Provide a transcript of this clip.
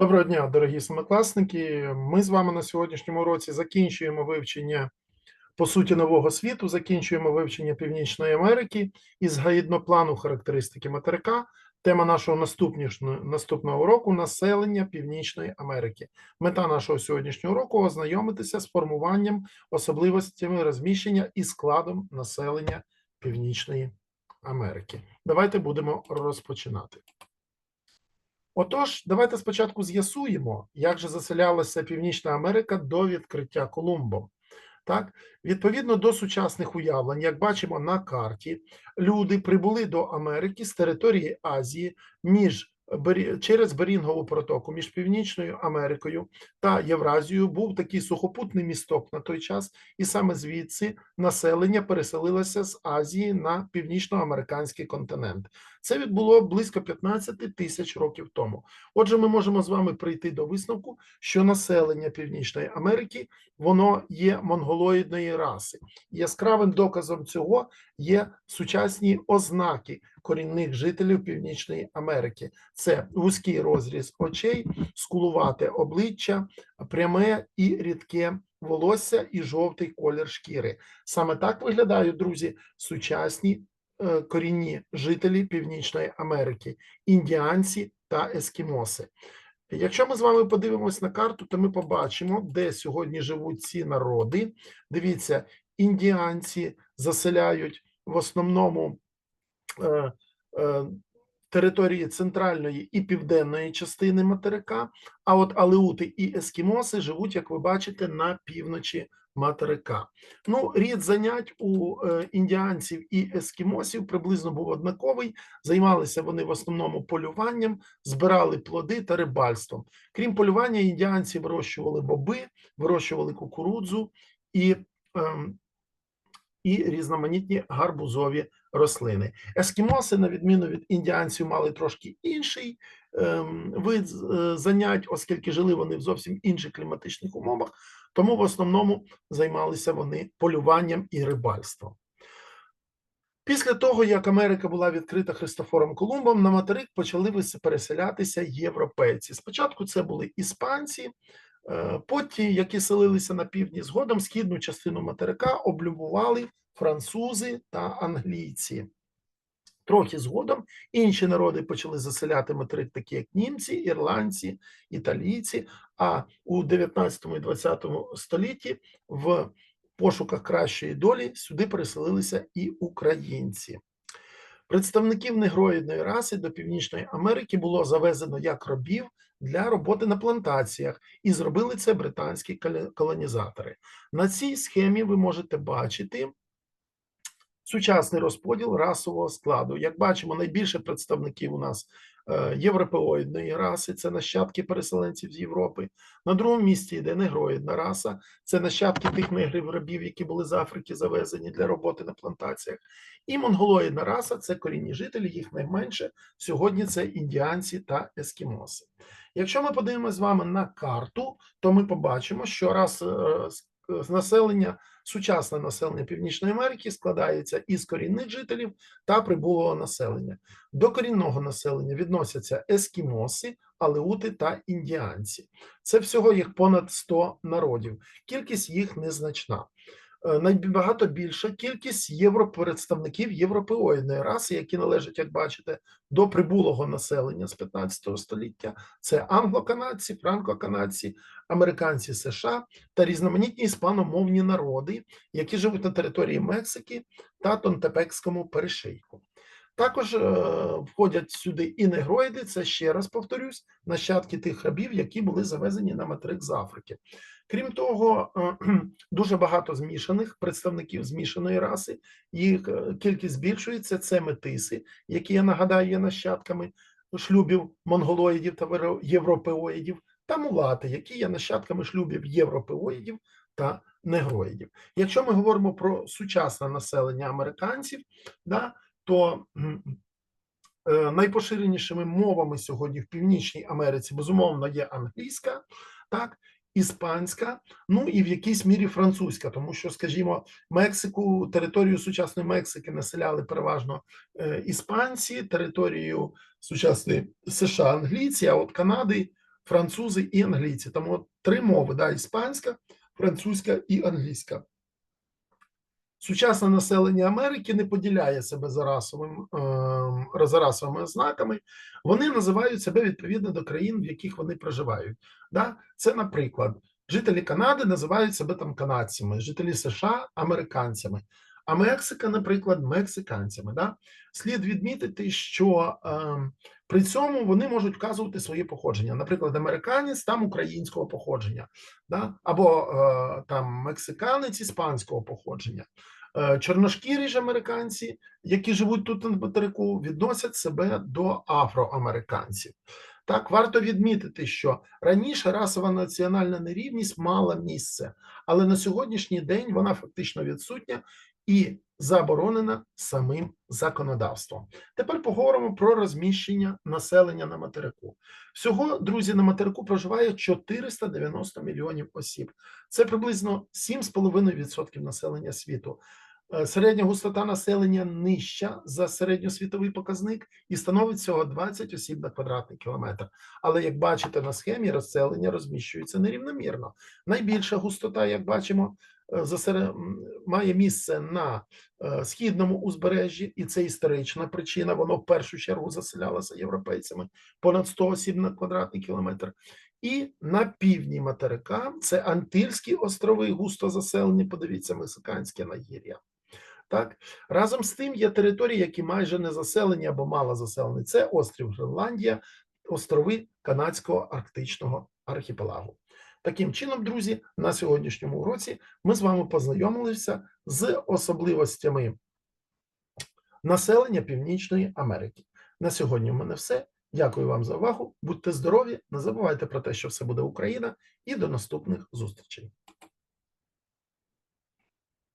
Доброго дня, дорогі семикласники. Ми з вами на сьогоднішньому уроці закінчуємо вивчення по суті нового світу, закінчуємо вивчення Північної Америки із гаїдноплану характеристики материка. Тема нашого наступного уроку населення Північної Америки. Мета нашого сьогоднішнього уроку ознайомитися з формуванням, особливостями розміщення і складом населення Північної Америки. Давайте будемо розпочинати. Отож, давайте спочатку з'ясуємо, як же заселялася Північна Америка до відкриття Колумбом. Так, відповідно до сучасних уявлень, як бачимо на карті, люди прибули до Америки з території Азії між через Берінгову протоку між Північною Америкою та Євразією був такий сухопутний місток на той час, і саме звідси населення переселилося з Азії на північноамериканський континент. Це відбуло близько 15 тисяч років тому. Отже, ми можемо з вами прийти до висновку, що населення Північної Америки воно є монголоїдної раси. Яскравим доказом цього є сучасні ознаки корінних жителів Північної Америки. Це вузький розріз очей, скулувате обличчя, пряме і рідке волосся і жовтий колір шкіри. Саме так виглядають, друзі, сучасні е, корінні жителі Північної Америки, індіанці та ескімоси. Якщо ми з вами подивимось на карту, то ми побачимо, де сьогодні живуть ці народи. Дивіться, індіанці заселяють в основному території центральної і південної частини материка, а от алеути і ескімоси живуть, як ви бачите, на півночі материка. Ну, рід занять у е, індіанців і ескімосів приблизно був однаковий. Займалися вони в основному полюванням, збирали плоди та рибальством. Крім полювання, індіанці вирощували боби, вирощували кукурудзу і, ем, і різноманітні гарбузові рослини. Ескімоси, на відміну від індіанців, мали трошки інший ем, вид е, занять, оскільки жили вони в зовсім інших кліматичних умовах, тому в основному займалися вони полюванням і рибальством. Після того, як Америка була відкрита Христофором Колумбом, на материк почали переселятися європейці. Спочатку це були іспанці, е, потім, які селилися на півдні, згодом східну частину материка облюбували французи та англійці. Трохи згодом інші народи почали заселяти материк, такі як німці, ірландці, італійці. А у 19 і 20 столітті в пошуках кращої долі сюди переселилися і українці. Представників негроїдної раси до Північної Америки було завезено як робів для роботи на плантаціях, і зробили це британські колонізатори. На цій схемі ви можете бачити сучасний розподіл расового складу. Як бачимо, найбільше представників у нас е, європеоїдної раси, це нащадки переселенців з Європи. На другому місці йде негроїдна раса, це нащадки тих негрів рабів, які були з Африки завезені для роботи на плантаціях. І монголоїдна раса це корінні жителі, їх найменше. Сьогодні це індіанці та ескімоси. Якщо ми подивимося з вами на карту, то ми побачимо, що раз е, населення сучасне населення Північної Америки складається із корінних жителів та прибулого населення. До корінного населення відносяться ескімоси, алеути та індіанці. Це всього їх понад 100 народів. Кількість їх незначна. Е, Набагато більша кількість європредставників європеоїдної раси, які належать, як бачите, до прибулого населення з 15 століття. Це англоканадці, франкоканадці, американці США та різноманітні іспаномовні народи, які живуть на території Мексики та Тонтепекському перешийку. Також е, входять сюди і негроїди, це ще раз повторюсь, нащадки тих рабів, які були завезені на материк з Африки. Крім того, е, дуже багато змішаних представників змішаної раси, їх е, кількість збільшується. Це метиси, які я нагадаю є нащадками шлюбів монголоїдів та європеоїдів, та мулати, які є нащадками шлюбів європеоїдів та негроїдів. Якщо ми говоримо про сучасне населення американців, да, то е, найпоширенішими мовами сьогодні в Північній Америці безумовно є англійська, так, іспанська, ну і в якійсь мірі французька, тому що, скажімо, Мексику, територію сучасної Мексики населяли переважно е, іспанці, територію сучасної США англійці, а от Канади французи і англійці. Тому от три мови: да, іспанська, французька і англійська. Сучасне населення Америки не поділяє себе за расовим, е, за расовими ознаками. Вони називають себе відповідно до країн, в яких вони проживають. Да? Це, наприклад, жителі Канади називають себе там канадцями, жителі США американцями, а Мексика, наприклад, мексиканцями. Да? Слід відмітити, що е, при цьому вони можуть вказувати своє походження. Наприклад, американець там українського походження, да? або е, там мексиканець іспанського походження. Е, Чорношкірі ж американці, які живуть тут на материку, відносять себе до афроамериканців. Так, варто відмітити, що раніше расова національна нерівність мала місце, але на сьогоднішній день вона фактично відсутня і заборонена самим законодавством. Тепер поговоримо про розміщення населення на материку. Всього, друзі, на материку проживає 490 мільйонів осіб. Це приблизно 7,5% населення світу. Е, Середня густота населення нижча за середньосвітовий показник і становить всього 20 осіб на квадратний кілометр. Але як бачите на схемі, розселення розміщується нерівномірно. Найбільша густота, як бачимо, е, має місце на е, східному узбережжі, і це історична причина. Воно в першу чергу заселялося європейцями понад 100 осіб на квадратний кілометр. І на півдні материка це Антильські острови, густо заселені. Подивіться, мексиканське нагір'я. Так, разом з тим є території, які майже не заселені або мало заселені. Це острів Гренландія, острови Канадського арктичного архіпелагу. Таким чином, друзі, на сьогоднішньому уроці ми з вами познайомилися з особливостями населення Північної Америки. На сьогодні в мене все. Дякую вам за увагу. Будьте здорові, не забувайте про те, що все буде Україна, і до наступних зустрічей.